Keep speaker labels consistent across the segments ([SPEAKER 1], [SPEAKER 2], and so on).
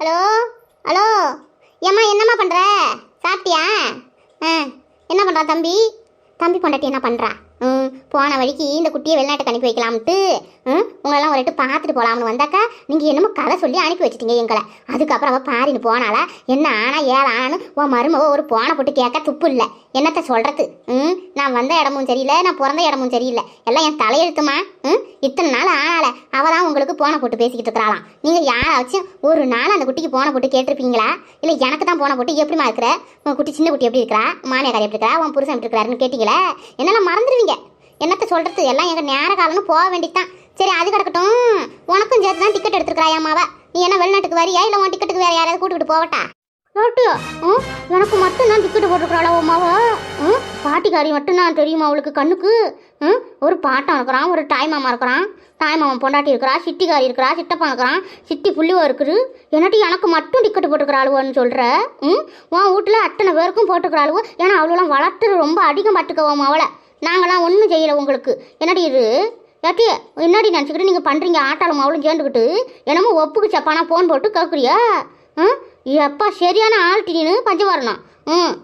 [SPEAKER 1] Hello? Hello? ஏம்மா என்னம்மா பண்ணுற சாப்பிட்டியா? ஆ என்ன பண்ணுறா தம்பி? தம்பி பொண்டாட்டி என்ன பண்ணுறா ம். போன வழிக்கு இந்த குட்டியை வெளிநாட்டுக்கு அனுப்பி வைக்கலாம்ட்டு ம்? உங்களெல்லாம் ஒரு பார்த்துட்டு போகலாம்னு வந்தாக்கா நீங்கள் என்னமோ கதை சொல்லி அனுப்பி வச்சிட்டீங்க எங்களை. அதுக்கப்புறம் அவள் பாரின்னு போனாலா என்ன ஆனா ஏழை ஆனான்னு உன் மருமவ ஒரு போனை போட்டு கேட்க துப்பு இல்லை. என்னத்த சொல்கிறது ம்? நான் வந்த இடமும் சரியில்லை நான் பிறந்த இடமும் சரியில்லை. எல்லாம் என் தலையெழுத்துமா? ம்? இத்தனை நாள் ஆனால அவள் தான் உங்களுக்கு போனை போட்டு பேசிக்கிட்டு இருக்கிறாளாம். நீங்கள் யாராச்சும் ஒரு நாள் அந்த குட்டிக்கு போனை போட்டு கேட்டிருப்பீங்களா? இல்லை எனக்கு தான் போனை போட்டு எப்படிமா இருக்கிற? உன் குட்டி சின்ன குட்டி எப்படி இருக்கிறா? மாமியாக்காரி எப்படி இருக்கிறா? உன் புருஷன் எப்படி இருக்கிறாருன்னு கேட்டீங்களே? என்னெல்லாம் மறந்துடுவீங்க என்னத்த சொல்கிறது எல்லாம் எங்கள் நேர காலம்னு போக வேண்டியதுதான். சரி அது கிடக்கட்டும். உனக்கும் சேர்த்து தான் டிக்கெட் எடுத்துருக்கிறாயம்மாவை நீ என்ன வெளிநாட்டுக்கு வரியா? இல்லை உன் டிக்கெட்டுக்கு வேறு யாராவது கூட்டிகிட்டு போகட்டா? ரோட்டியோ ம்? எனக்கு மட்டும் தான் டிக்கெட் போட்டுருக்குறாளா உமாவா ம்? பாட்டிக்காரி மட்டும் தான் தெரியுமா அவளுக்கு கண்ணுக்கு? ம்? ஒரு பாட்டம் இருக்கிறான் ஒரு தாய் மாமா இருக்கிறான். தாய் மாமன் பொண்டாட்டி இருக்கிறா சிட்டிக்காரி இருக்கிறா சித்தப்பா இருக்கிறான் சிட்டி புள்ளிவோ இருக்குது. என்னட்டி எனக்கு மட்டும் டிக்கெட் போட்டுக்கிறாளுவோன்னு சொல்கிற ம்? உன் வீட்டில் அத்தனை பேருக்கும் போட்டுக்கிறாளுவோ ஏன்னா அவளெல்லாம் வளர்த்துறது ரொம்ப அதிகம் பட்டுக்கவோம் அவளை நாங்களாம் ஒன்றும் செய்யலை உங்களுக்கு. என்னடி இது? ஏட்டி என்னடி நினச்சிக்கிட்டு நீங்கள் பண்ணுறீங்க ஆட்டாலும் அவளும் சேர்ந்துக்கிட்டு என்னமோ ஒப்புக்கு சப்பானா ஃபோன் போட்டு கேட்குறியா ம் எப்பா சரியான ஆள் நீனு பஞ்சம் வரணும் ம்.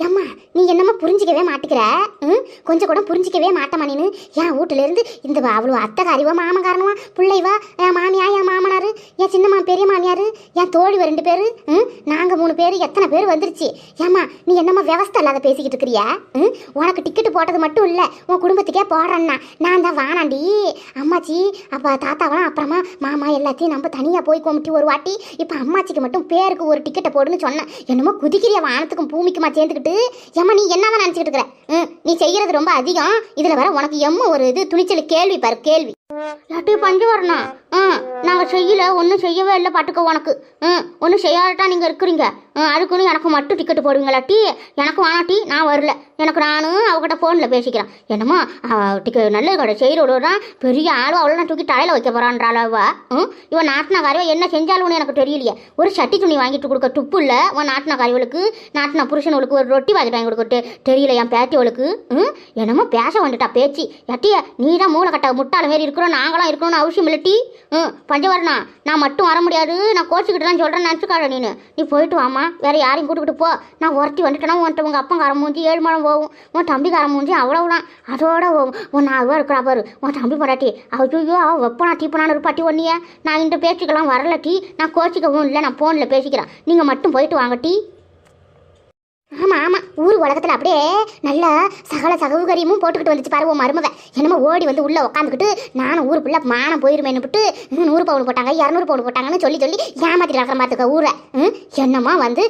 [SPEAKER 1] ஏம்மா நீ என்னம்மா புரிஞ்சிக்கவே மாட்டிக்கிற? ம்? கொஞ்சம் கூட புரிஞ்சிக்கவே மாட்டமா நீனு. என் வீட்டிலேருந்து இந்த அவ்வளோ அத்தைக்காரிவா மாமன்காரனுவா பிள்ளைவா என் மாமியா என் மாமனார் என் சின்னம்மா பெரிய மாமியார் என் தோழி ரெண்டு பேர் ம்? நாங்கள் மூணு பேர் எத்தனை பேர் வந்துருச்சு? ஏம்மா நீ என்னம்மா விவஸ்தை இல்லாத பேசிக்கிட்டு இருக்கிறியா? ம்? உனக்கு டிக்கெட்டு போட்டது மட்டும் இல்லை உன் குடும்பத்துக்கே போடுறேன்னா நான் தான் வானாண்டி. அம்மாச்சி அப்போ தாத்தாவெல்லாம் அப்புறமா மாமா எல்லாத்தையும் நம்ம தனியாக போய் கும்பிட்டு ஒரு வாட்டி இப்போ அம்மாச்சிக்கு மட்டும் பேருக்கு ஒரு டிக்கெட்டை போடுன்னு சொன்னேன். என்னமோ குதிக்கிறிய வானத்துக்கும் பூமிக்குமா சேர்ந்துக்கிட்டு எம்மா நீ என்னவா நினச்சிக்கிட்டு இருக்கிற? ம் நீ செய்கிறது ரொம்ப அதிகம். இதில் வர உனக்கு எம்ம ஒரு இது துணிச்சல் கேள்வி பாரு கேள்வி. யார்ட்டையும் பஞ்சு வரணும். ம் நாங்கள் செய்யல ஒன்றும் செய்யவே இல்லை பாட்டுக்க உனக்கு. ம் ஒன்றும் செய்யாதட்டா நீங்கள் இருக்கிறீங்க. ம் அதுக்குன்னு எனக்கு மட்டும் டிக்கெட் போடுவீங்களா டீ எனக்கு வேணாம் டீ நான் வரல. எனக்கு நானும் அவகிட்ட ஃபோனில் பேசிக்கிறேன். என்னமோ டிக்கெட் நல்ல கடை செய்கிறோட பெரிய ஆளும் அவ்வளோ நான் தூக்கி தலையில் வைக்க போகிறான்றாளவா அவ ம் இவன் நாட்டின காரியவ என்ன செஞ்சாலும்னு எனக்கு தெரியலையே. ஒரு சட்டி துணி வாங்கிட்டு கொடுக்க துப்பு இல்லை உன் நாட்டின காரியவளுக்கு நாட்டின புருஷனுக்கு ஒரு ரொட்டி வாங்கிட்டு வாங்கி கொடுக்க தெரியல என் பேத்தியவளுக்கு. ம் என்னமோ பேச வந்துட்டா பேச்சு. எட்டிய நீ தான் மூளை கட்ட முட்டாள மாரி கூட நாங்களாம் இருக்கணும்னு அவசியம் இல்லை டீ. ம் பஞ்சவரணா. நான் மட்டும் வர முடியாது. நான் கோச்சிக்கிட்டு தான் சொல்கிறேன் நினச்சிக்காத நீ நீ போயிட்டு வாமா வேறு யாரையும் கூட்டுக்கிட்டு போ. நான் ஒருத்தி வந்துட்டேன்னா உன்ட்ட உங்கள் அப்பா மூஞ்சி ஏழு மணம் போகும். உன் தம்பி மூஞ்சி அவ்வளோதான் அதோட உன் உன் நாலு இருக்கிறா பாரு. உன் தம்பி பராட்டி ஐயோ அவள் வெப்பனா டீப்பனான இருப்பாட்டி ஒன்றிய நான் இந்த பேச்சுக்கெல்லாம் வரல டீ. நான் கோச்சிக்கவும் இல்லை நான் ஃபோனில் பேசிக்கிறேன். நீங்கள் மட்டும் போயிட்டு வாங்க டீ. ஆமாம் ஆமாம் ஊர் உலகத்தில் அப்படியே நல்ல சகல சகவுகரியமும் போட்டுக்கிட்டு வந்துச்சு பாரு உன் மருமக. என்னமோ ஓடி வந்து உள்ளே உட்காந்துக்கிட்டு நானும் ஊர் மானம் போயிருமேன்னு விட்டு ம், நூறு பவுன் போட்டாங்க இரநூறு பவுன் போட்டாங்கன்னு சொல்லி சொல்லி ஏமாத்திட்டு நடக்கிற பார்த்துக்க ஊரை. ம், என்னம்மா வந்து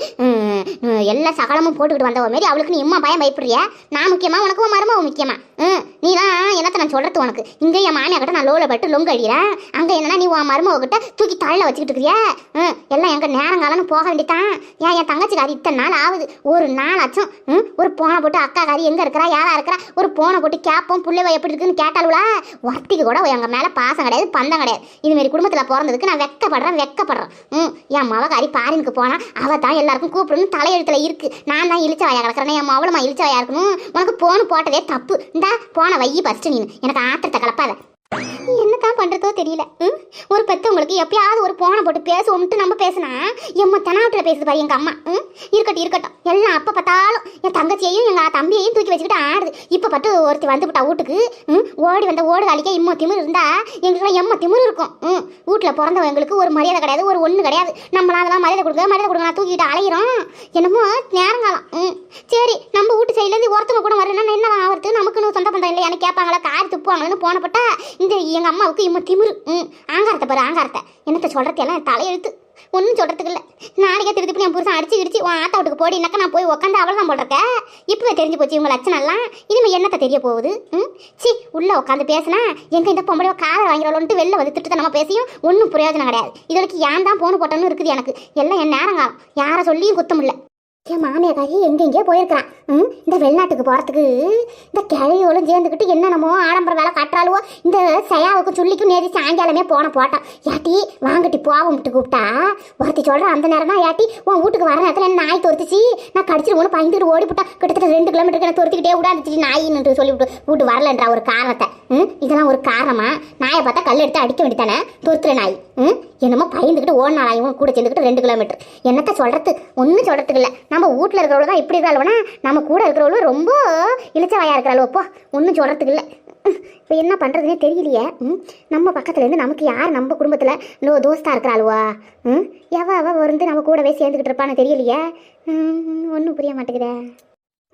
[SPEAKER 1] எல்லா சகலமும் போட்டுக்கிட்டு வந்தவ மாரி அவளுக்கு நீ இம்மா பயம் பயப்படுறியா? நான் முக்கியமாக உனக்கு உன் மருமக ம், நீ தான் என்னத்தை நான் சொல்கிறது உனக்கு? இங்கே என் மாமியாக்கிட்ட நான் லோவில் பட்டு லொங்கு அழிகிறேன் அங்கே என்னன்னா நீ உன் மருமக கிட்ட தூக்கி தள்ள வச்சுக்கிட்டு இருக்கிறியா? ம், எல்லாம் எங்கள் நேரங்காலன்னு போக வேண்டியதான் ஏன் என் தங்கச்சிக்கு அது இத்தனை நாள் ஆகுது. ஒரு நாளாச்சும் ம், ஒரு போனை போட்டு அக்கா காரி எங்கே இருக்கிறா யாரா இருக்கிறா ஒரு போனை போட்டு கேட்போம் பிள்ளைவ எப்படி இருக்குன்னு கேட்டாலுவா ஒருத்திக்கு கூட எங்கள் மேலே பாசம் கிடையாது பந்தம் கிடையாது. இதுமாரி குடும்பத்தில் பிறந்ததுக்கு நான் வெக்கப்படுறேன் வெக்கப்படுறேன். ம் என் மவகாரி பாரினுக்கு போனால் அவள் தான் எல்லாருக்கும் கூப்பிடணும் தலையெழுத்தில் இருக்கு. நான் தான் இழிச்ச வாயா கிடக்குறேன் என் மவளுமா இழிச்ச வாயா இருக்கணும். உனக்கு போன் போட்டதே தப்பு. இந்தா போனை வையி ஃபஸ்ட்டு நீ. எனக்கு ஆத்திரத்தை கலப்பாத. என்னதான் பண்றதோ தெரியல. ம்? ஒரு பெத்தவங்களுக்கு எப்பயாவது ஒரு போனை போட்டு பேசுவோம்ட்டு நம்ம பேசினா எம்ம தெனாவட்டில் பேசுது பாரு எங்க அம்மா. ம்? இருக்கட்டும் இருக்கட்டும். எல்லாம் அப்ப பார்த்தாலும் என் தங்கச்சியையும் எங்க தம்பியையும் தூக்கி வச்சுக்கிட்டு ஆடுது. இப்ப பட்டு ஒருத்தி வந்து விட்டா வீட்டுக்கு ம்? ஓடி வந்த ஓடு காலிக்க இம்ம திமிர் இருந்தா எங்களுக்கு எம்ம திமிர் இருக்கும். ம்? வீட்டுல பிறந்தவங்களுக்கு ஒரு மரியாதை கிடையாது ஒரு ஒண்ணு கிடையாது. நம்மளாம் அதெல்லாம் மரியாதை கொடுக்க மரியாதை கொடுக்க நான் தூக்கிட்டு அலையிறோம். என்னமோ நேரங்காலம். ம்? சரி நம்ம வீட்டு சைட்லேருந்து ஒருத்தவங்க கூட வரலன்னா என்ன ஆகிறது? நமக்குன்னு சொந்த பந்தம் இல்லையான்னு கேட்பாங்களா? கார் துப்புவாங்கன்னு போனப்பட்டா எங்கள் அம்மாவுக்கு இம்ம திமிரு. ம் ஆங்காரத்தை பாரு ஆங்காரத்தை. என்னத்தை சொல்கிறது எல்லாம் தலையெழுத்து. ஒன்றும் சொல்கிறதுக்கு இல்லை. நாளைக்கே திருப்பி இப்போ என் புருஷன் அடிச்சு கிடிச்சு உன் ஆத்தா வீட்டுக்கு போடினாக்கா நான் போய் உட்காந்து அவள் தான் போடுறக்க இப்போவே தெரிஞ்சு போச்சு இவங்க லட்சணம்லாம் இனிமேல் என்னத்தை தெரிய போகுது? ம் சி உள்ளே உட்காந்து பேசினா எங்கே இந்த பொம்பளை காதல் வாங்கிறவளோன்ட்டு வெளில வந்து திட்டு நம்ம பேசியும்? ஒன்றும் பிரயோஜனம் கிடையாது. இதற்கு ஏன் தான் போன் போட்டோன்னு இருக்குது எனக்கு. எல்லாம் என் நேரங்காலம். யாரை சொல்லியும் குத்தமில்லை என் மாமியாக்காரி எங்கெங்கேயோ போயிருக்கிறான். ம்? இந்த வெளிநாட்டுக்கு போகிறதுக்கு இந்த கிழையோளும் சேர்ந்துக்கிட்டு என்னென்னமோ ஆடம்பர வேலை காட்டுறாளுவோ. இந்த சயாவுக்கும் சொல்லிக்கும் நேரி சாயங்காலமே போன போட்டான். யாட்டி வாங்கட்டி போவோம்ட்டு கூப்பிட்டா? ஒருத்தி சொல்கிறேன் அந்த நேரம் தான் யாட்டி உன் வீட்டுக்கு வர நேரத்தில் என்ன நாய் துரத்துச்சு? நான் கடிச்சிட்டு பயந்துட்டு ஓடி கிட்டத்தட்ட ரெண்டு கிலோமீட்டருக்கு நான் துரத்திக்கிட்டே விடாந்துச்சு நாயின்னு சொல்லிவிட்டு வீட்டு வரலன்ற ஒரு காரணத்தை. ம்? இதெல்லாம் ஒரு காரணமா? நாயை பார்த்தா கல் எடுத்து அடிக்க வேண்டியதானே துரத்துற நாய். ம்? என்னமோ பயந்துக்கிட்டு ஓடினா இவன் கூட சேர்ந்துக்கிட்டு ரெண்டு கிலோமீட்டர் என்னத்த சொல்கிறது ஒன்றும் சொல்கிறதுக்கு இல்லை. நம்ம வீட்டில் இருக்கிறவளோ தான் இப்படி இருக்கிறவனா நம்ம கூட இருக்கிறவளோ ரொம்ப இளிச்சவாயா இருக்கிறாளோ அப்போ ஒன்றும் சொல்கிறதுக்கு இல்லை. இப்போ என்ன பண்ணுறதுனே தெரியலையே. ம்? நம்ம பக்கத்துலேருந்து நமக்கு யார் நம்ம குடும்பத்தில் இன்னும் தோஸ்தாக இருக்கிறாளுவா? ம்? எவ அவ வந்து நம்ம கூடவே சேர்ந்துக்கிட்டு இருப்பான்னு தெரியலையே. ஒன்றும் புரிய மாட்டேங்குதே.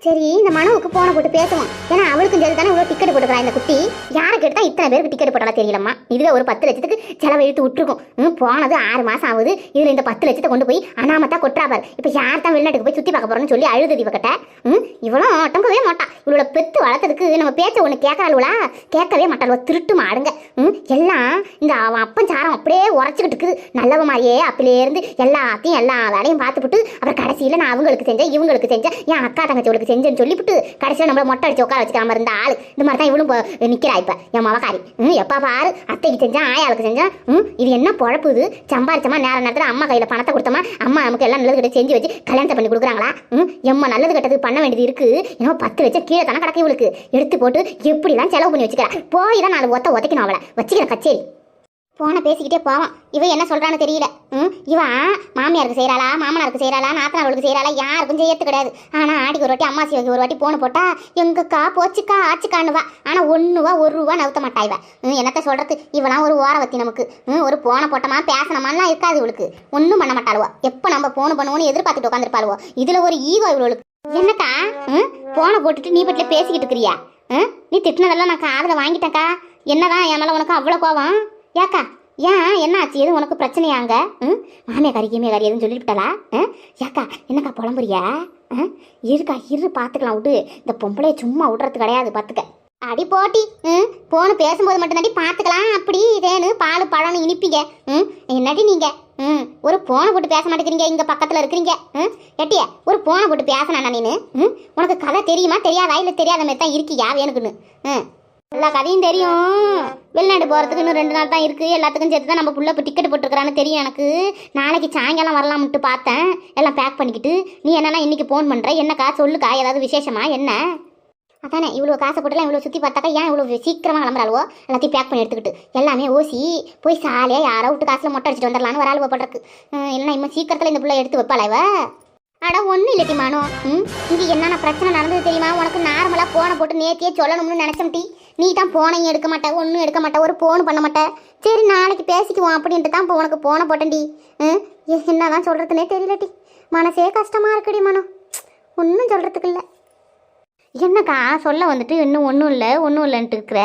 [SPEAKER 1] சரி இந்த மனவுக்கு போன போட்டு பேசுவோம். ஏன்னா அவளுக்கும் சரி தானே இவ்வளோ டிக்கெட் போட்டுக்கிறா இந்த குட்டி. யாரை கேட்டால் இத்தனை பேருக்கு டிக்கெட் போட்டாலும் தெரியலம்மா. இதுல ஒரு பத்து லட்சத்துக்கு செலவு இழுத்து விட்டுருக்கும். ம், போனது ஆறு மாசம் ஆகுது. இதில் இந்த பத்து லட்சத்தை கொண்டு போய் அனாமத்தா கொட்டுறாப்பார் இப்போ யார் தான் வெளிநாட்டுக்கு போய் சுற்றி பார்க்க போறோம்னு சொல்லி அழுது இவக்கிட்ட ம் இவளும் டம்பவே மாட்டா. இவளோட பெத்து வளர்த்ததுக்கு நம்ம பேச்ச ஒன்று கேட்கறாளுவா கேட்கவே மாட்டாளுவ திருட்டு மாடுங்க. ம் எல்லாம் இந்த அவன் அப்பன் சாரம் அப்படியே உரைச்சிக்கிட்டு இருக்குது. நல்லவ மாதிரியே அப்பிலேருந்து எல்லாத்தையும் எல்லா வேலையும் பார்த்துப்புட்டு அப்புறம் கடைசியில் நான் அவங்களுக்கு செஞ்சேன் இவங்களுக்கு செஞ்சேன் என் அக்கா தங்கச்சிகளுக்கு செஞ்சேன்னு சொல்லிவிட்டு கடைசியில் நம்மள மொட்டை அடிச்சு உட்கார வச்சுக்காம இருந்த ஆள். இந்த மாதிரி தான் இவளும் இப்போ நிற்கிறா இப்போ. என் மவக்காரி. ம் எப்பா பாரு அத்தைக்கு செஞ்சேன் ஆயாளுக்கு செஞ்சேன். ம் இது என்ன பொழப்பு இது சம்பாரிச்சமா நேர நேரத்தில் அம்மா கையில் பணத்தை கொடுத்தோமா? அம்மா நமக்கு எல்லாம் நல்லது கிட்ட செஞ்சு வச்சு கல்யாணத்தை பண்ணி கொடுக்குறாங்களா? ம் எம்மா நல்லது கெட்டது பண்ண வேண்டியது இருக்கு. ஏன்னா பத்து லட்சம் கீழே தானே கிடக்கு இவளுக்கு. எடுத்து போட்டு எப்படிலாம் செலவு பண்ணி வச்சுக்கிறா? போய் தான் நாலு ஒத்த உதைக்கணும் அவளை. வச்சுக்கிறேன் கச்சேரி. போன பேசிக்கிட்டே போவான். இவன் என்ன சொல்கிறான்னு தெரியல. ம் இவன் மாமியாருக்கு செய்கிறாளா மாமனாருக்கு செய்கிறாளா நாத்தனார்களுக்கு செய்கிறாளா யாருக்கும் செய்யறது கிடையாது. ஆனால் ஆடிக்கு ஒரு வாட்டி அம்மா சிவக்கு ஒரு வாட்டி போன போட்டா எங்கக்கா போச்சுக்கா ஆச்சுக்கான்னுவா. ஆனால் ஒன்றுவா ஒரு ரூபா நவுத்த மாட்டா இவ. ம், என்னத்த சொல்கிறது இவளாம் ஒரு ஓரவத்தி நமக்கு. ம், ஒரு போன போட்டமா பேசணமாலாம் இருக்காது இவளுக்கு. ஒன்றும் பண்ண மாட்டாளுவா. எப்போ நம்ம போன பண்ணுவோன்னு எதிர்பார்த்துட்டு உட்காந்துருப்பாளுவோ இதில் ஒரு ஈகோ இவளுக்கு. என்னக்கா? ம் போனை போட்டுட்டு நீ பட்டில பேசிக்கிட்டு இருக்கிறியா? ம் நீ திட்டினதெல்லாம் நான் காதில் வாங்கிட்டேக்கா என்னதான் என் மேலே உனக்கு அவ்வளோ கோவம் ஏக்கா ஏன்? என்ன ஆச்சு எதுவும் உனக்கு பிரச்சனையாங்க ம்? மாமியா கறி கீமியா கறி எதுவும் சொல்லிவிட்டாளா? ஏக்கா என்னக்கா புலம்புறியா இருக்கா இரு பார்த்துக்கலாம் விடு. இந்த பொம்பளைய சும்மா விடுறது கிடையாது பார்த்துக்க அடி போட்டி ம்? போன பேசும்போது மட்டும்தாண்டி பார்த்துக்கலாம் அப்படி இதேன்னு பால் பழம்னு இனிப்பீங்க. ம்? என்னடி நீங்கள் ம்? ஒரு போனை போட்டு பேச மாட்டேங்கிறீங்க இங்கே பக்கத்தில் இருக்கிறீங்க. ம்? எட்டிய ஒரு போனை போட்டு பேசினா நீனு? ம்? உனக்கு கதை தெரியுமா? தெரியாதா? இல்லை தெரியாத மாதிரி தான் இருக்கியா வேணுக்குன்னு? ம்? எல்லா கதையும் தெரியும். வெளிநாடு போகிறதுக்கு இன்னும் ரெண்டு நாள் தான் இருக்குது எல்லாத்துக்கும் சேர்த்து தான் நம்ம புள்ள இப்போ டிக்கெட் போட்டுருக்கான்னு தெரியும் எனக்கு. நாளைக்கு சாயங்காலம் வரலாம்ட்டு பார்த்தேன். எல்லாம் பேக் பண்ணிக்கிட்டு நீ என்னன்னா இன்றைக்கி ஃபோன் பண்ணுற என்னக்கா? சொல்லுக்கா. ஏதாவது விசேஷமா? என்ன? அதானே இவ்வளோ காசை போட்டுலாம் இவ்வளோ சுற்றி பார்த்தாக்கா ஏன் இவ்வளோ சீக்கிரமாக கிளம்புறாளுவோ? எல்லாத்தையும் பேக் பண்ணி எடுத்துக்கிட்டு. எல்லாமே ஓசி போய் சாலையாக யாரோ விட்டு காசில் மொட்டை அடிச்சுட்டு வந்துடலான்னு வராளுவோ போடுறக்கு இல்லைன்னா இன்னும் சீக்கிரத்தில் இந்த பிள்ளை எடுத்து வைப்பாளா இவ? அட ஒன்றும் இல்லட்டி மானோ. ம்? இங்கே என்னென்ன பிரச்சனை நடந்தது தெரியுமா? உனக்கு நார்மலாக ஃபோனை போட்டு நேத்தியே சொல்லணும்னு நினச்சோம் டி. நீ தான் ஃபோனையும் எடுக்க மாட்டேன் ஒன்றும் எடுக்க மாட்டேன் ஒரு ஃபோன் பண்ண மாட்டேன் சரி நாளைக்கு பேசிக்குவோம் அப்படின்ட்டு தான் இப்போ உனக்கு ஃபோனை போட்டேன்டி ம்? என்ன தான் சொல்கிறதுனே தெரியலட்டி மனசே கஷ்டமாக இருக்குடி மனோ. ஒன்றும் சொல்கிறதுக்கு இல்லை. என்னக்கா சொல்ல வந்துட்டு இன்னும் ஒன்றும் இல்லை ஒன்றும் இல்லைன்ட்டு இருக்கிற?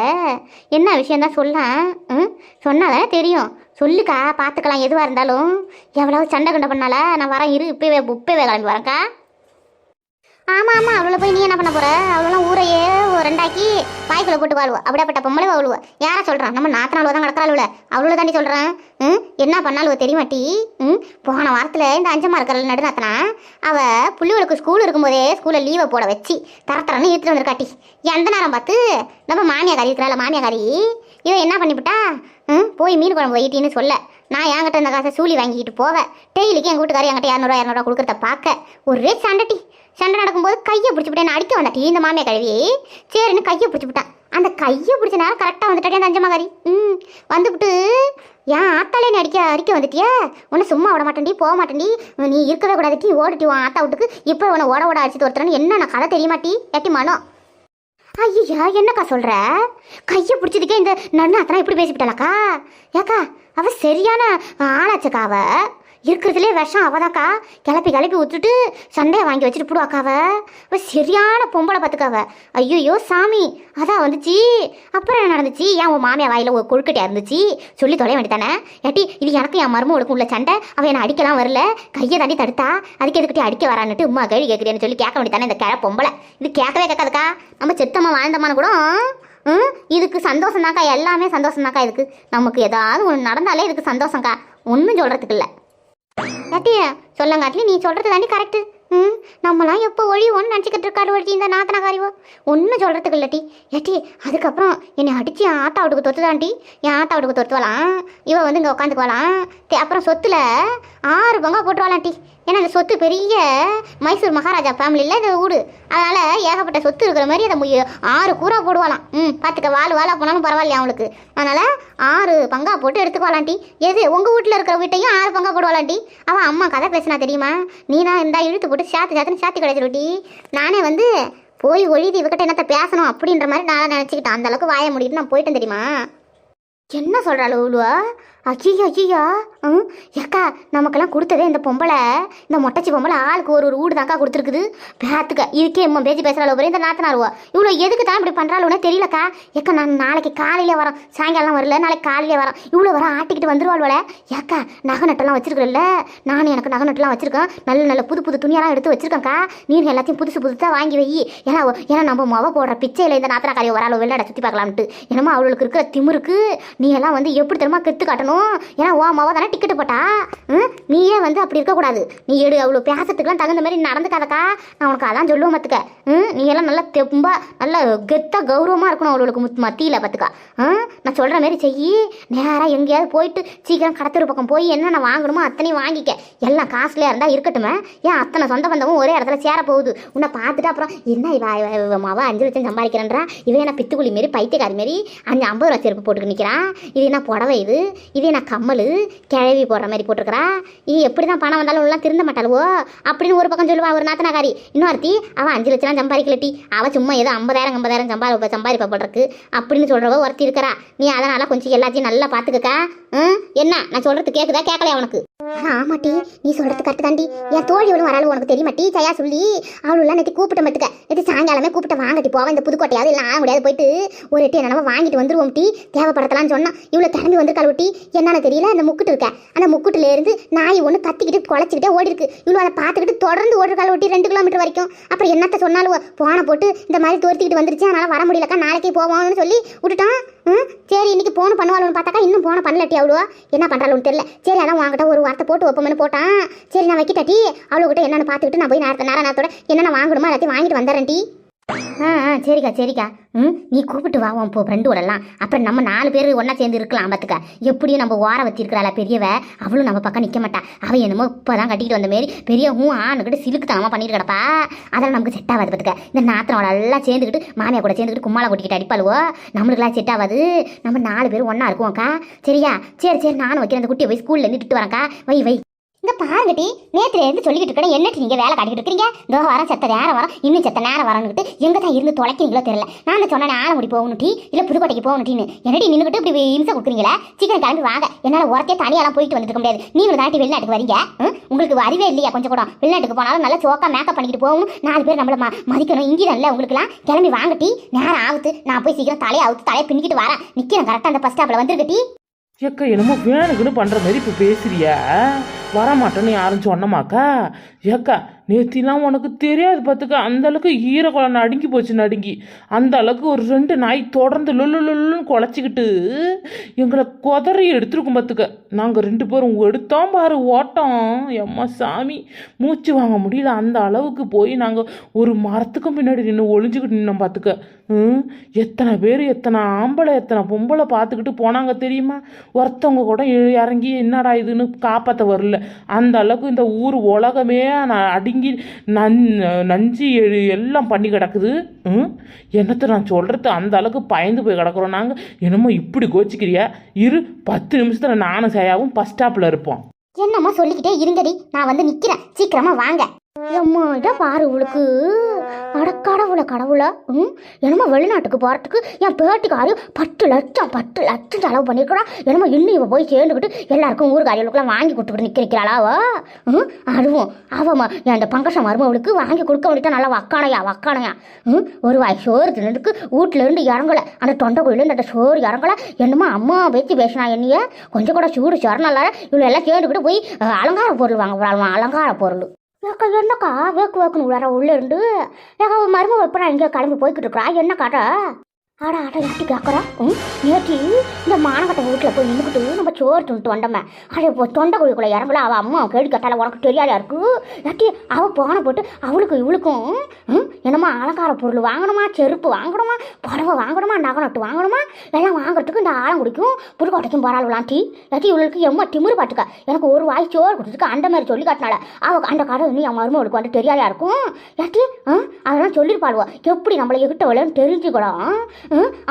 [SPEAKER 1] என்ன விஷயந்தான் சொல்ல ம்? சொன்னாலே தெரியும். சொல்லுக்கா பார்த்துக்கலாம் எதுவாக இருந்தாலும். எவ்வளவு சண்டை கண்டை பண்ணால நான் வரேன் இரு இப்பவே இப்பவே கிளம்பி வரேன்க்கா. ஆமாம் ஆமாம் அவளை போய் நீ என்ன பண்ண போகிற அவளெல்லாம் ஊரையே ஒரு ரெண்டாக்கி வாய்க்குள்ளே போட்டு வாழ்வா. அப்படியாப்பட்ட பொம்பளை அவளுவ யாரை சொல்கிறான் நம்ம நாற்று நாள் தான் கிடக்கிறாளுவ அவளை. தாண்டி சொல்கிறேன் ம்? என்ன பண்ணாலும் தெரியுமாட்டி? ம்? போன வாரத்தில் இந்த அஞ்சமாக இருக்கிற நடுநாத்தனா அவள் பிள்ளைகளுக்கு ஸ்கூல் இருக்கும்போதே ஸ்கூலில் லீவை போட வச்சு தர தரன்னு இழுத்துட்டு வந்திருக்காட்டி. எந்த நேரம் பார்த்து? நம்ம மாமியாக்காரி இருக்கிறாள் மாமியாக்காரி இவன் என்ன பண்ணிவிட்டா ம் போய் மீன் குழம்பு வைட்டின்னு சொல்ல. நான் என்கிட்ட இந்த காசை சூழி வாங்கிட்டு போவேன் டெய்லிக்கு என் வீட்டுக்காரி என்கிட்ட இரநூறுவா இரநூறுவா கொடுக்குறத பார்க்க ஒரே சண்டைட்டி சண்டை நடக்கும்போது கையை பிடிச்சிவிட்டேன் அடிக்க வந்தாட்டி இந்த மாமியை கழுவி. சரின்னு கையை பிடிச்சிவிட்டேன் அந்த கையை பிடிச்ச நேரம் கரெக்டாக வந்துட்டாடி அந்த அஞ்சமாகாரி ம் வந்துவிட்டு ஏன் ஆத்தாலே நீ அடிக்க அடிக்க வந்துட்டியா? உன்னை சும்மா விட மாட்டேன்டி போக மாட்டேன்டி. நீ இருக்கவே கூடாதுட்டி ஓடிட்டி உன் ஆத்தா விட்டுக்கு. இப்போ உன்னை ஓட ஓட அடிச்சு ஒருத்தரன்னு என்ன நான் கதை தெரியுமாட்டி? எட்டி மனோ. ஐயா என்னக்கா சொல்ற? கையை பிடிச்சதுக்கே இந்த நன்னு அத்தனை இப்படி பேசிவிட்டாளாக்கா? ஏக்கா அவ சரியான ஆளாச்சக்கா அவ. இருக்கிறதுலே விஷம் அவதாக்கா. கிளப்பி கிளப்பி ஊற்றுட்டு சண்டையை வாங்கி வச்சுட்டு போடுவாக்காவ அவ சரியான பொம்பளை பார்த்துக்காவ ஐயோயோ சாமி அதான் வந்துச்சு. அப்புறம் என்ன நடந்துச்சு? ஏன் உன் மாமியா வாயில் ஒரு கொழுக்கட்டையாக இருந்துச்சு சொல்லி தொலைய வேண்டியதானே? ஏட்டி இது எனக்கும் என் மருமகளுக்கும் உள்ள சண்டை. அவன் என்னை அடிக்கலாம் வரல. கையை தாண்டி தடுத்தா. அதுக்கு எதுக்கிட்டே அடிக்க வரான்னுட்டு உமா கேள்வி கேட்குறேன்னு சொல்லி கேட்க வேண்டியதானே இந்த கிழ பொம்பளை. இது கேட்கவே கேட்காதுக்கா. நம்ம செத்தம்மா வாழ்ந்தம்மான்னு கூட ம் இதுக்கு சந்தோஷம் தான்க்கா எல்லாமே சந்தோஷம் தான்க்கா இதுக்கு. நமக்கு ஏதாவது ஒன்று நடந்தாலே இதுக்கு சந்தோஷம்க்கா. ஒன்றும் சொல்கிறதுக்கு இல்லை. கட்டி சொல்லுங்காட்டி நீ சொல்கிறது தாண்டி கரெக்டு ம் நம்மலாம் எப்போ ஒழிவோன்னு நினச்சிக்கிட்டு இருக்காரு ஒருத்தி இந்த நாத்தனக்காரிவோ ஒன்றும் சொல்கிறதுக்கு இல்லட்டி ஏட்டி அதுக்கப்புறம் என்னை அடித்து என் ஆத்தா வீட்டுக்கு தொத்துதான்டி என் ஆத்தா வீட்டுக்கு தொத்துவலாம் இவ வந்து இங்கே உட்காந்துக்குவலாம் தே அப்புறம் சொத்துல ஆறு பங்கா போட்டுருவாளாட்டி ஏன்னா இந்த சொத்து பெரிய மைசூர் மகாராஜா ஃபேமிலியில் இந்த வீடு. அதனால் ஏகப்பட்ட சொத்து இருக்கிற மாதிரி அதை ஆறு கூறா போடுவாளாம். ம் பார்த்துக்க வாழ் வாழா போனாலும் பரவாயில்லையா அவளுக்கு? அதனால் ஆறு பங்கா போட்டு எடுத்துக்குவாளாண்டி எது உங்கள் வீட்டில் இருக்கிற வீட்டையும் ஆறு பங்கா போடுவாளாண்டி அவன் அம்மா கதை பேசினா தெரியுமா? நீ தான் இருந்தால் இழுத்து போட்டு சாத்து சாத்துன்னு சாத்தி கிடைச்சிருட்டி நானே வந்து போய் ஒழிது இவகிட்ட என்னத்த பேசணும் அப்படின்ற மாதிரி நான் நினச்சிக்கிட்டேன். அந்தளவுக்கு வாய முடிக்கிட்டு நான் போயிட்டேன் தெரியுமா? என்ன சொல்கிறாள் உழுவா? அக்கியா அக்கியா ம்? ஏக்கா நமக்கெல்லாம் கொடுத்ததே இந்த பொம்பளை. இந்த மொட்டச்சி பொம்பளை ஆளுக்கு ஒரு ஒரு வீடு தான்க்கா கொடுத்துருக்குது. பேத்துக்க இதுக்கே இம்மா பேச்சு பேசுகிறாள் ஒரே இந்த நாத்தனாருவா இவ்வளோ எதுக்கு தான் இப்படி பண்ணுறாளுனே தெரியலக்கா. ஏக்கா நான் நாளைக்கு காலையில் வரோம். சாயங்காலம் வரல நாளைக்கு காலையில் வரோம். இவ்வளோ வர ஆட்டிக்கிட்டு வந்துருவாள்வல ஏக்கா நகை நட்டெல்லாம் வச்சிருக்கிறல்ல? நானும் எனக்கு நகை நட்டெல்லாம் வச்சிருக்கேன். நல்ல நல்ல புது புது துணியெல்லாம் எடுத்து வச்சிருக்கேன்க்கா. நீர் எல்லாத்தையும் புதுசு புதுசாக வாங்கி வை. ஏன்னா ஏன்னா நம்ம முக போடுற பிச்சையில் இந்த நாத்தனாக்காரி வராளோ வெளிநாட சுற்றி பார்க்கலாம்ட்டு என்னமோ அவளுக்கு இருக்கிற திமிருக்கு. நீ எல்லாம் வந்து எப்படி தெரியுமா கெத்து காட்டணும் ஏன்னா ஓ மாவா தானே டிக்கெட்டு போட்டா ம் நீயே வந்து அப்படி இருக்கக்கூடாது நீ எடு அவ்வளோ பேசுறதுக்குலாம் தகுந்த மாதிரி நடந்துக்காதக்கா நான் உனக்கு அதான் சொல்லுவேன் பார்த்துக்க ம் நீ எல்லாம் நல்லா தெம்பா நல்லா கெத்தாக கௌரவமாக இருக்கணும் அவளுக்கு முத் மத்தியில் பார்த்துக்கா நான் சொல்கிற மாதிரி செய் நேராக எங்கேயாவது போயிட்டு சீக்கிரம் கடத்தூர் பக்கம் போய் என்னென்ன வாங்கணுமோ அத்தனையும் வாங்கிக்க எல்லாம் காஸ்ட்லியாக இருந்தால் இருக்கட்டுமே ஏன் அத்தனை சொந்த பந்தமும் ஒரே இடத்துல சேர போகுது உன்னை பார்த்துட்டு அப்புறம் என்ன இவ மாவா அஞ்சு லட்சம் சம்பாதிக்கிறேன்றா இவன் என்ன பித்துக்குழி மாரி பைத்தியக்காரி மாரி அஞ்சு ஐம்பது ரூபா செருப்பு போட்டுக்கு நிற்கிறான் இது என்ன புடவை இது? இது என்ன கம்மல்? கிழவி போடுற மாதிரி போட்டிருக்கிறா? இது எப்படி தான் பணம் வந்தாலும் எல்லாம் திருந்த மாட்டாளுவோ? அப்படின்னு ஒரு பக்கம் சொல்லுவா ஒரு நாத்தனாக்காரி இன்னொருத்தி அவன் அஞ்சு லட்சம் சம்பாதிக்கலட்டி அவள் சும்மா ஏதோ ஐம்பதாயிரம் ஐம்பதாயிரம் சம்பாதி சம்பாதிப்பா போடுறக்கு அப்படின்னு சொல்கிறவ ஒருத்தி இருக்கிறா. நீ அதனால் கொஞ்சம் எல்லாத்தையும் நல்லா பார்த்துக்கக்கா. ம்? என்ன? நான் சொல்கிறது கேட்குதா கேட்கலையா உனக்கு? ஆமாட்டி நீ சொல்கிறது கரெக்ட் தாண்டி. என் தோழி ஒன்று வராள் உனக்கு தெரியுமாட்டி ஜெயா சொல்லி அவளுலாம் நேற்று கூப்பிட்ட மத்துக்க நேற்று சாயங்காலமே கூப்பிட்டு வாங்கட்டி போவா இந்த புதுக்கோட்டையாவது இல்லை ஆக முடியாது போயிட்டு ஒரு எட்டு என்னவோ வாங்கிட்டு வந்துருவோம் டீ. தேவைப்படத்தலாம்னு சொன்னா இவ்வளோ கிளம்பி வந்திருக்காள் ஒட்டி என்னன்னு தெரியல அந்த முக்குட்டு இருக்க. அந்த முக்குட்டுல இருந்து நாய் ஒன்று கத்திக்கிட்டு குழச்சிக்கிட்டே ஓடி இருக்கு இவ்வளோ அதை பார்த்துக்கிட்டு தொடர்ந்து ஓடிருக்காள் ஒட்டி ரெண்டு கிலோமீட்டர் வரைக்கும். அப்புறம் என்னத்த சொன்னாலும் போன போட்டு இந்த மாதிரி தோர்த்திக்கிட்டு வந்துருச்சு. அதனால வர முடியலக்கா நாளைக்கே போவோம்னு சொல்லி விட்டுட்டான். ம்? சரி இன்னைக்கு போன பண்ணுவாளுன்னு பார்த்தாக்கா இன்னும் போன பண்ணலட்டி அவ்வளோ என்ன பண்ணுறாளுன்னு தெரியல. சரி அதான் வாங்கிட்ட ஒரு வார்த்தை போட்டு வைப்போம்னு போட்டான். சரி நான் வைக்கிட்டாட்டி அவளுக்கிட்ட என்னென்னு பார்த்துக்கிட்டு நான் போய் நேரத்தை நேரம் நேரத்தோட என்னென்ன வாங்கணுமோ எல்லாத்தையும் வாங்கிட்டு வந்துடுறேன் ஆ ஆ சரிக்கா சரிக்கா. ம் நீ கூப்பிட்டு வா உன் ஃப்ரெண்டோடலாம் அப்புறம் நம்ம நாலு பேர் ஒன்றா சேர்ந்து இருக்கலாம் பார்த்துக்க எப்படியும் நம்ம ஓர வச்சிருக்கிறாளா பெரியவ? அவளும் நம்ம பக்கம் நிற்க மாட்டா. அவள் என்னமோ இப்போ தான் கட்டிக்கிட்டு வந்த மாரி பெரிய ஹூ ஆணுக்கிட்ட சிலுக்கு தனமாக பண்ணிட்டு கிடப்பா. அதெல்லாம் நமக்கு செட் ஆகாது பார்த்துக்க இந்த நாத்தனோட எல்லாம் சேர்ந்துக்கிட்டு மாமியா கூட சேர்ந்துக்கிட்டு கும்மாளை கொட்டிக்கிட்டு அடிப்பாளுவோ? நம்மளுக்குலாம் செட் ஆகாது. நம்ம நாலு பேர் ஒன்றா இருக்குவோம்க்கா. சரியா? சரி சரி நானும் வைக்கிறேன். அந்த குட்டியை போய் ஸ்கூல்லேருந்து திட்டு வரேன்க்கா. வை வை. இந்த பாருங்கட்டி நேத்துல இருந்து சொல்லிக்கிட்டு இருக்கேன். என்னட்டு நீங்க வேலை காட்டிக்கிட்டு இருக்கீங்க? இதோ வரம் செத்த நேரம் வரோம்? இன்னும் செத்த நேரம் வரணுட்டு எங்க தான் இருந்து தொலைக்கிறீங்களோ தெரியல. நான் தான் சொன்னேன் ஆலமுடி போகணும் டீ இல்ல புதுக்கோட்டைக்கு போகணும் டீன்னு. என்னடி நின்றுட்டு இப்படி இம்சை கொடுக்குறீங்களா? சீக்கிரம் கிளம்பி வாங்க. என்னால ஒருத்தே தனியாலாம் போயிட்டு வந்துட்டு இருக்க முடியாது நீங்களும் தாட்டி வெளிநாட்டுக்கு வரீங்க? உங்களுக்கு அறிவே இல்லையா? கொஞ்சம் கூட. வெளிநாட்டுக்கு போனாலும் நல்லா சோக்கா மேக்கப் பண்ணிக்கிட்டு போகணும் நாலு பேர் நம்மள மதிக்கணும். இங்கே இல்லை உங்களுக்குலாம் கிளம்பி வாங்க டீ. நேரம் ஆகுது. நான் போய் சீக்கிரம் தலையை அவுத்து தலையை பின்னிக்கிட்டு வரேன். நிக்கிறேன். கரெக்டாக அந்த பஸ் ஸ்டாப்ல வந்துருக்கு டீ.
[SPEAKER 2] எக்க என்னமோ வேணுக்குன்னு பண்ற மாதிரி இப்போ பேசுறியா? வரமாட்டேன்னு யாரும் சொன்னமாக்கா? ஏக்கா நேத்திலாம் உனக்கு தெரியாது பார்த்துக்க. அந்த அளவுக்கு ஈரக்குழம் நடுங்கி போச்சு நடுங்கி. அந்த அளவுக்கு ஒரு ரெண்டு நாய் தொடர்ந்து லொல்லு லொல்லுன்னு குலைச்சிக்கிட்டு எங்களை குதறி எடுத்துருக்கும் பார்த்துக்க. நாங்கள் ரெண்டு பேரும் எடுத்தோம் பாரு ஓட்டம். எம்மா சாமி மூச்சு வாங்க முடியல. அந்த அளவுக்கு போய் நாங்கள் ஒரு மரத்துக்கும் பின்னாடி நின்று ஒளிஞ்சுக்கிட்டு நின்னோம் பார்த்துக்க. ம் எத்தனை பேர் எத்தனை ஆம்பளை எத்தனை பொம்பளை பார்த்துக்கிட்டு போனாங்க தெரியுமா? ஒருத்தவங்க கூட இறங்கி என்னடா இதுன்னு காப்பாற்ற வரல. அந்த அளவுக்கு இந்த ஊர் உலகமே நான் அடி அடுங்கி நன் நஞ்சு எழு எல்லாம் பண்ணி கிடக்குது. ம்? என்னத்தை நான் சொல்கிறது அந்த அளவுக்கு பயந்து போய் கிடக்குறோம் நாங்கள் என்னமோ இப்படி கோச்சிக்கிறியா? இரு பத்து நிமிஷத்தில் நானும் சேயாவும் பஸ் ஸ்டாப்பில் இருப்போம்.
[SPEAKER 1] என்னம்மா சொல்லிக்கிட்டே இருங்கடி. நான் வந்து நிற்கிறேன் சீக்கிரமாக வாங்க. எம்மா இதை பாரு இவளுக்கு அட கடவுள கடவுள? ம்? என்னமோ வெளிநாட்டுக்கு போகிறதுக்கு என் பேட்டிக்காரையும் பத்து லட்சம் பத்து லட்சம் செலவு பண்ணியிருக்கிறா என்னமோ இன்னும் இவ போய் சேர்ந்துக்கிட்டு எல்லாருக்கும் ஊருக்காரியர்களுக்கெல்லாம் வாங்கி கொடுத்துக்கிட்டு நிற்க ம்? அதுவும் அவமா என் அந்த பங்கசம் மருமவளுக்கு வாங்கி கொடுக்க வேண்டியதான் நல்லா வக்கானையா வக்கானையா. ம்? ஒரு வாய் சோறு தின்னதுக்கு வீட்டிலேருந்து இருந்து இறங்கல. அந்த தொண்டை கோயிலேருந்து அந்த சோறு இறங்கலை. என்னமோ அம்மா பேச்சு பேசினா என்னைய? கொஞ்சம் கூட சூடு சொரணல இவ்வளோ எல்லாம் சேர்ந்துக்கிட்டு போய் அலங்கார பொருள் வாங்க போகிறாள் அலங்கார பொருள். ஏக்கா என்னக்கா? வேக்கு வேக்குன்னு உள்ளார உள்ளே இருந்து. ஏக்கா மரும வைப்பா இங்கே கிளம்பி போய்கிட்டு இருக்கிறா என்ன காட்டா ஆடா ஆடா யாட்டி கேட்குறா ம் நேற்று இந்த மானகட்ட வீட்டில் போய் நின்றுக்கிட்டு நம்ம சோறு துண்டு வந்தோமே. அது இப்போ தொண்டை குழிக்குள்ளே இறங்கல அவள் அம்மா கேடு கேட்டால உனக்கு தெரியாதா இருக்கு? யாட்டி அவள் போன போட்டு அவளுக்கு இவளுக்கும் ம் என்னமா அலங்கார பொருள் வாங்கணுமா? செருப்பு வாங்கணுமா? புடவை வாங்கணுமா? நகை நட்டு வாங்கணுமா? எல்லாம் வாங்குறதுக்கு இந்த ஆழம் குடிக்கும் புதுக்கோட்டைக்கும் போராளலாம் டீ. இவளுக்கு எம்மா திமிரு பாட்டுக்க எனக்கு ஒரு வாய் சோறு கொடுத்துருக்கு அந்த மாதிரி சொல்லி காட்டினால அவள் அந்த கடை இன்னும் என் மருமகளுக்கு வந்து தெரியாதா இருக்கும்? யாட்டி ஆ அதெல்லாம் சொல்லியிருப்பாளுவா எப்படி நம்மளை எகிட்ட விளையான்னு தெரிஞ்சுக்கணும்.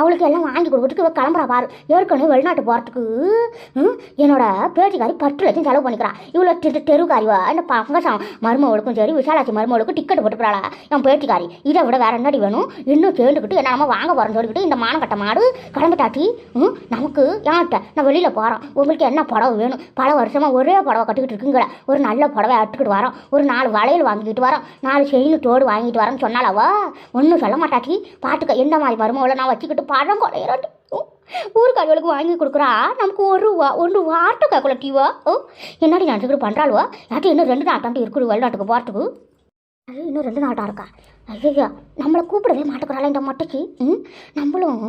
[SPEAKER 1] அவளுக்கு எல்லாம் வாங்கி கொடுக்கறதுக்கு கிளம்புறா பாரு. ஏற்கனவே வெளிநாட்டு போகிறதுக்கு ம், என்னோட பேட்டிக்காரி பத்து லட்சம் செலவு பண்ணிக்கிறா. இவ்வளோ தெரு தெருக்காரிவா இந்த பங்கசம் மருமகளுக்கும் சரி விசாலாட்சி மருமகளுக்கும் டிக்கெட் போட்டுக்கிறாளா? என் பேட்டிக்காரி இதை விட வேற என்னடி வேணும்? இன்னும் சேர்ந்துக்கிட்டு என்ன நம்ம வாங்க போகிறோம்னு சொல்லிக்கிட்டு இந்த மானக்கட்ட மாடு கிளம்பிட்டாச்சி ம், நமக்கு ஏன்ட்ட நான் வெளியில் போகிறோம் உங்களுக்கு என்ன புடவை வேணும்? பல வருஷமாக ஒரே புடவை கட்டிக்கிட்டு இருக்குங்களா ஒரு நல்ல புடவை அட்டுக்கிட்டு வரோம். ஒரு நாலு வளையல் வாங்கிட்டு வரோம். நாலு செயின் தோடு வாங்கிட்டு வரோம்னு சொன்னாலவா ஒன்றும் சொல்ல மாட்டாச்சி பாட்டுக்க எந்த மாதிரி மருமகளை நான் வச்சுக்கிட்டு பழம் கொலையிறாட்டி ஊருக்காரர்களுக்கு வாங்கி கொடுக்குறா. நமக்கு ஒரு வா ஒன்று வாட்டை கேட்கல ஓ என்னடி நினச்சிக்கிட்டு பண்ணுறாளுவா யார்ட்டும் இன்னும் ரெண்டு நாட்டாண்டு இருக்குது வெளிநாட்டுக்கு போகிறதுக்கு அது இன்னும் ரெண்டு நாட்டாக இருக்கா? ஐயோ நம்மளை கூப்பிடவே மாட்டேங்கிறாளே இந்த மொட்டைக்கு. ம் நம்மளும்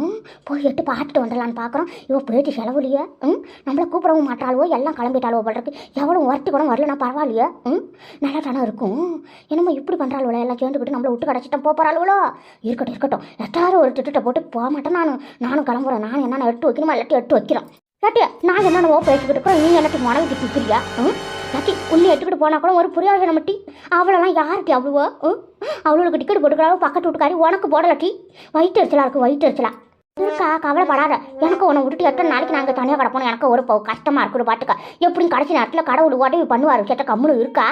[SPEAKER 1] போய் எட்டு பார்த்துட்டு வந்துடலான்னு பார்க்குறோம். இவள் போயிட்டு செலவுலையே ம் நம்மளை கூப்பிடவும் மாட்டாளுவோ எல்லாம் கிளம்பிட்டாளுவோ பண்றதுக்கு எவ்வளோ ஒருத்தி கூட வரலனா பரவாயில்லையே ம் நல்லா தானே இருக்கும். என்னமோ இப்படி பண்ணுறாளுவோ எல்லாம் சேர்ந்துக்கிட்டு நம்மளை விட்டு கிடச்சிட்டோம் போகிறாளுவோ இருக்கட்டும் இருக்கட்டும். எட்டாரும் ஒரு திட்டத்தை போட்டு போக மாட்டேன் நானும். நானும் கிளம்புறேன். நான் என்னென்ன எட்டு வைக்கணுமா எல்லாத்தையும் எட்டு வைக்கிறோம் கேட்டியா நான் என்னென்னவோ பேசிக்கிட்டு இருக்கிறோம் நீ எனக்கு மனைவி திட்டிக்கிறியா ம்? லக்கி உள்ளே எடுத்துக்கிட்டு போனால் கூட ஒரு புரியாத டீ அவளெல்லாம் யாருக்கு அவ்வளவோ ம் அவளுக்கு டிக்கெட் போட்டுக்கிறாளோ பக்கத்து வீட்டுக்காரி உனக்கு போடலட்டி வயிற்று எரிச்சலாக இருக்குது வயிற்று எரிச்சலா. இருக்கா கவலைப்படாத. எனக்கு உன்னை விட்டுட்டு எத்தனை நாளைக்கு நாங்கள் தனியாக கிடப்போம் எனக்கு ஒரு கஷ்டமாக இருக்குது பாட்டுக்க எப்படியும் கடைசி நேரத்தில் கடவுள் உதவி பண்ணுவார் விஷயத்த கம்முனு இருக்கா?